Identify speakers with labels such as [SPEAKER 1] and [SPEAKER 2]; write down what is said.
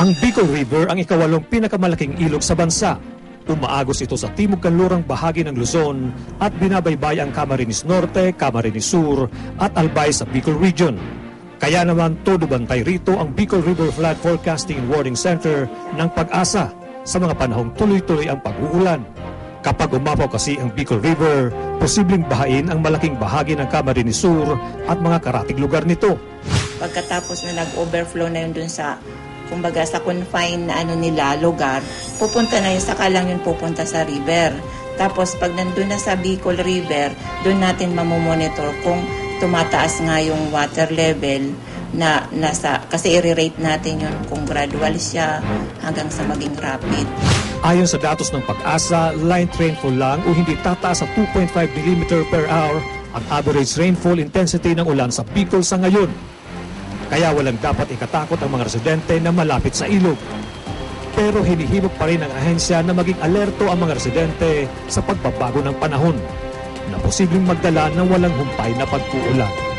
[SPEAKER 1] Ang Bicol River ang ikawalong pinakamalaking ilog sa bansa. Umaagos ito sa timog kanlurang bahagi ng Luzon at binabaybay ang Camarines Norte, Camarines Sur at Albay sa Bicol Region. Kaya naman todo bantay rito ang Bicol River Flood Forecasting and Warning Center ng pag-asa sa mga panahong tuloy-tuloy ang pag-uulan. Kapag umapaw kasi ang Bicol River, posibleng bahain ang malaking bahagi ng Camarines Sur at mga karatig lugar nito.
[SPEAKER 2] pagkatapos na nag-overflow na yun dun sa kumbaga sa confine na ano nila lugar, pupunta na yun, saka lang yun pupunta sa river. Tapos pag nandun na sa Bicol River, doon natin mamomonitor kung tumataas nga yung water level na nasa, kasi i-rate natin yun kung gradual siya hanggang sa maging rapid.
[SPEAKER 1] Ayon sa datos ng pag-asa, light rainfall lang o hindi tataas sa 2.5 mm per hour ang average rainfall intensity ng ulan sa Bicol sa ngayon. Kaya walang dapat ikatakot ang mga residente na malapit sa ilog. Pero hinihimok pa rin ng ahensya na maging alerto ang mga residente sa pagbabago ng panahon na posibleng magdala ng walang humpay na pag-uulan.